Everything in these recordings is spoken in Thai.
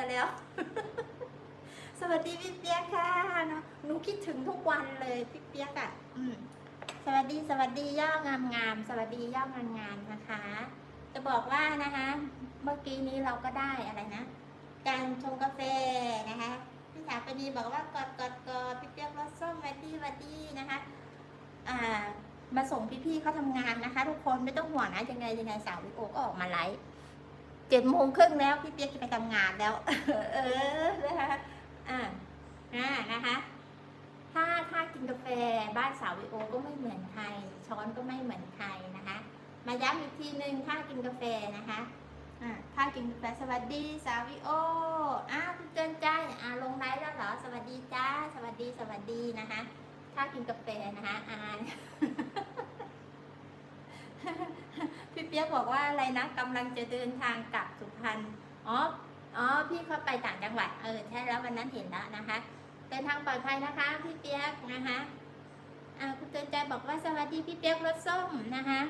ซะแล้ว สวัสดีพี่เปียกค่ะเนอะหนูคิดถึงทุกวันเลยพี่เปียกอะอืมสวัสดีสวัสดีย่องามงามๆสวัสดีย่องามงามๆนะคะ จะบอกว่านะคะ เมื่อกี้นี้เราก็ได้อะไรนะการชงกาแฟนะคะพี่สาวปดีบอกว่ากอดกอดกอดพี่เปียกรสส้มสวัสดีสวัสดีนะคะอ่ามาส่งพี่ๆเขาทำงานนะคะ ทุกคนไม่ต้องห่วงนะยังไงยังไงสาววิโอก็ออกมาไลฟ์ เจ็ดโมงครึ่งแล้วพี่เปียกจะไปทำงานแล้ว เออนะคะอ่าอ่านะคะ ถ้าถ้ากินกาแฟบ้านสาววิโอก็ไม่เหมือนใครช้อนก็ไม่เหมือนใครนะคะ มาย้ำอีกทีหนึ่งถ้ากินกาแฟนะคะอ่าถ้ากินกาแฟสวัสดีสาววิโออ้าวคุณเตือนใจอ่าลงไลฟ์แล้วเหรอสวัสดีจ้าสวัสดีสวัสดีนะคะ ถ้ากินกาแฟนะคะอ่า พี่เปียกบอกว่าอะไรนะกำลังจะเดินทางกลับสุพรรณอ๋ออ๋อพี่เขาไปต่างจังหวัดเออใช่แล้ววันนั้นเห็นแล้วนะคะเดินทางปลอดภัยนะคะ พี่เปียกนะคะอ่าคุณเตือนใจบอกว่าสวัสดีพี่เปียกรสส้มนะคะ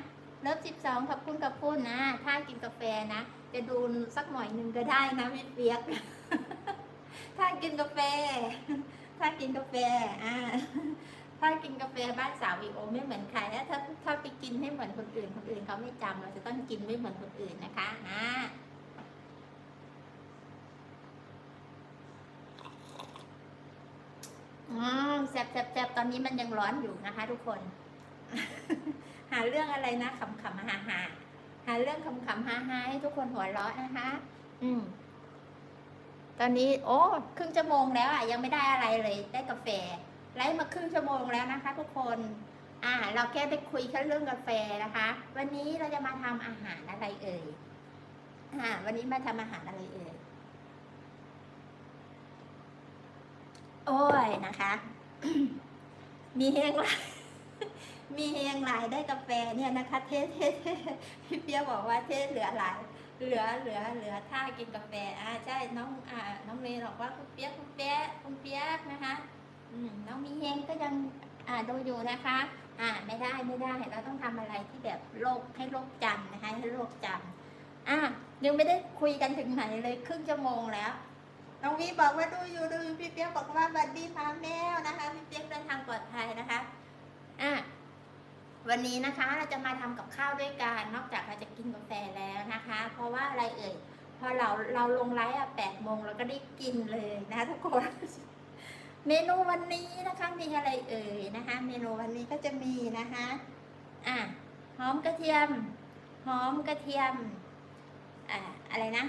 เลิฟสิบสองขอบคุณขอบคุณนะ ถ้ากินกาแฟนะ จะดูสักหน่อยหนึ่งก็ได้นะพี่เปียก ถ้ากินกาแฟ ถ้ากินกาแฟอ่า ถ้ากินกาแฟบ้านสาววีโอไม่เหมือนใครนะถ้าถ้าไปกินให้เหมือนคนอื่น คนอื่นเขาไม่จำเราจะต้องกินไม่เหมือนคนอื่นนะคะอ่าอืมแซ่บแซ่บแซ่บตอนนี้มันยังร้อนอยู่นะคะ ทุกคน หาเรื่องอะไรนะขำขำฮาฮาหาเรื่องขำขำฮาฮาให้ทุกคนหัวเราะนะคะ อืม ตอนนี้ โอ้ ครึ่งชั่วโมงแล้วอะยังไม่ได้อะไรเลย ได้กาแฟ ไลฟ์มาครึ่งชั่วโมงแล้วนะคะ ทุกคนอ่าเราแค่ไปคุยแค่เรื่องกาแฟนะคะ วันนี้เราจะมาทำอาหารอะไรเอ่ยอ่าวันนี้มาทำอาหารอะไรเอ่ยโอ้ยนะคะ มีเฮงหลายมีเฮงหลายได้กาแฟเนี่ยนะคะ เทสเทสพี่เปียบอกว่าเทสเหลือหลายเหลือเหลือเหลือถ้ากินกาแฟอ่าใช่น้องอ่าน้องเมย์บอกว่าคุณเปียกคุณเปียกคุณเปียกนะคะ น้องมีเฮงก็ยังอ่าดูอยู่นะคะอ่าไม่ได้ไม่ได้เราต้องทำอะไรที่แบบโลกให้โลกจำนะคะให้โลกจำอะยังไม่ได้คุยกันถึงไหนเลยครึ่งชั่วโมงแล้วน้องวีบอกว่าดูอยู่ดูอยู่พี่เปียกบอกว่าบัดดี้พาแมวนะคะพี่เปียกเดินทางปลอดภัยนะคะอะวันนี้นะคะเราจะมาทำกับข้าวด้วยกันนอกจากเราจะกินกาแฟแล้วนะคะ เพราะว่าอะไรเอ่ยพอเราเราลงไลฟ์อะแปดโมงเราก็ได้กินเลยนะคะทุกคน เมนูวันนี้นะคะมีอะไรเอ่ยนะคะ เมนูวันนี้ก็จะมีนะคะอะหอมกระเทียม หอมกระเทียมอ่าอะไรนะ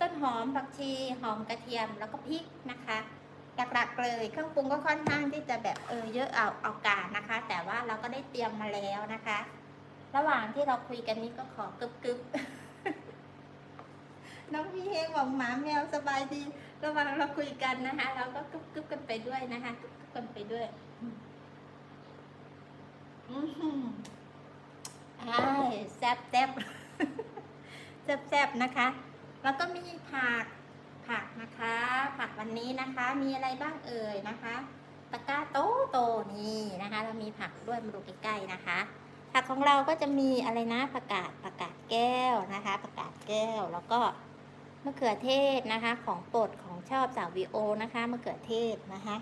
ต้นหอมผักชี หอมกระเทียมแล้วก็พริกนะคะหลักๆเลยเครื่องปรุงก็ค่อนข้างที่จะแบบเออเยอะเอาเอาการนะคะ แต่ว่าเราก็ได้เตรียมมาแล้วนะคะ ระหว่างที่เราคุยกันนี้ก็ขอกึบกึบน้องพี่เฮงบอกหมาแมวสบายดี ระหว่างเราคุยกันนะคะเราก็กึบกึบกันไปด้วยนะคะกึบกึบกันไปด้วยอืมอือหือใช่แซ่บแซ่บแซ่บแซบนะคะ แล้วก็มีผักผักนะคะ ผักวันนี้นะคะ มีอะไรบ้างเอ่ยนะคะตะกร้าโตโตนี่นะคะ เรามีผักด้วยมาดูใกล้ๆนะคะ ผักของเราก็จะมีอะไรนะผักกาดผักกาดแก้วนะคะผักกาดแก้วแล้วก็ มะเขือเทศนะคะ ของโปรดของชอบสาววีโอนะคะมะเขือเทศนะคะ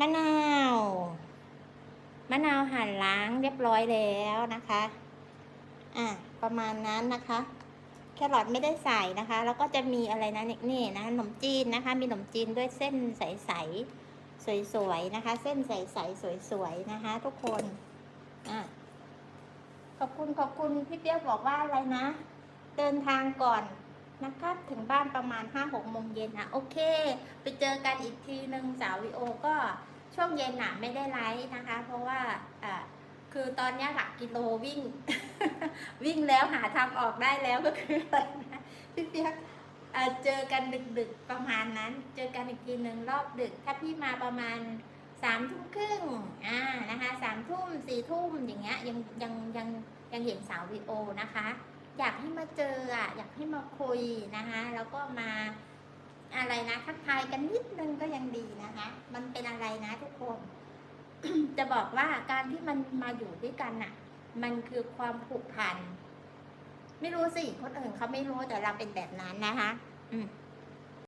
มะนาวมะนาวหั่นล้างเรียบร้อยแล้วนะคะอะประมาณนั้นนะคะ แครอทไม่ได้ใส่นะคะ แล้วก็จะมีอะไรนะนี่นี่นะขนมจีนนะคะ มีขนมจีนด้วยเส้นใสๆสวยๆนะคะ เส้นใสๆสวยๆนะคะ ทุกคนอะขอบคุณขอบคุณพี่เปี้ยบอกว่าอะไรนะ เดินทางก่อน นะครับถึงบ้านประมาณห้าหกโมงเย็นนะโอเค ไปเจอกันอีกทีหนึ่งสาววิโอก็ช่วงเย็นหนะไม่ได้ไลฟ์นะคะ เพราะว่าอ่าคือตอนนี้หลักกิโลวิ่ง วิ่งแล้วหาทางออกได้แล้วก็คืออะไรนะพี่เปียกเอ่อเจอกันดึกๆประมาณนั้น เจอกันอีกทีหนึ่งรอบดึก ถ้าพี่มาประมาณสามทุ่มครึ่งอ่านะคะสามทุ่มสี่ทุ่มอย่างเงี้ยยังยังยังยังเห็นสาววีโอนะคะ อยากให้มาเจออะอยากให้มาคุยนะคะแล้วก็มาอะไรนะทักทายกันนิดนึงก็ยังดีนะคะ มันเป็นอะไรนะทุกคน จะบอกว่าการที่มันมาอยู่ด้วยกันน่ะ มันคือความผูกพัน ไม่รู้สิคนอื่นเขาไม่รู้แต่เราเป็นแบบนั้นนะคะ อืม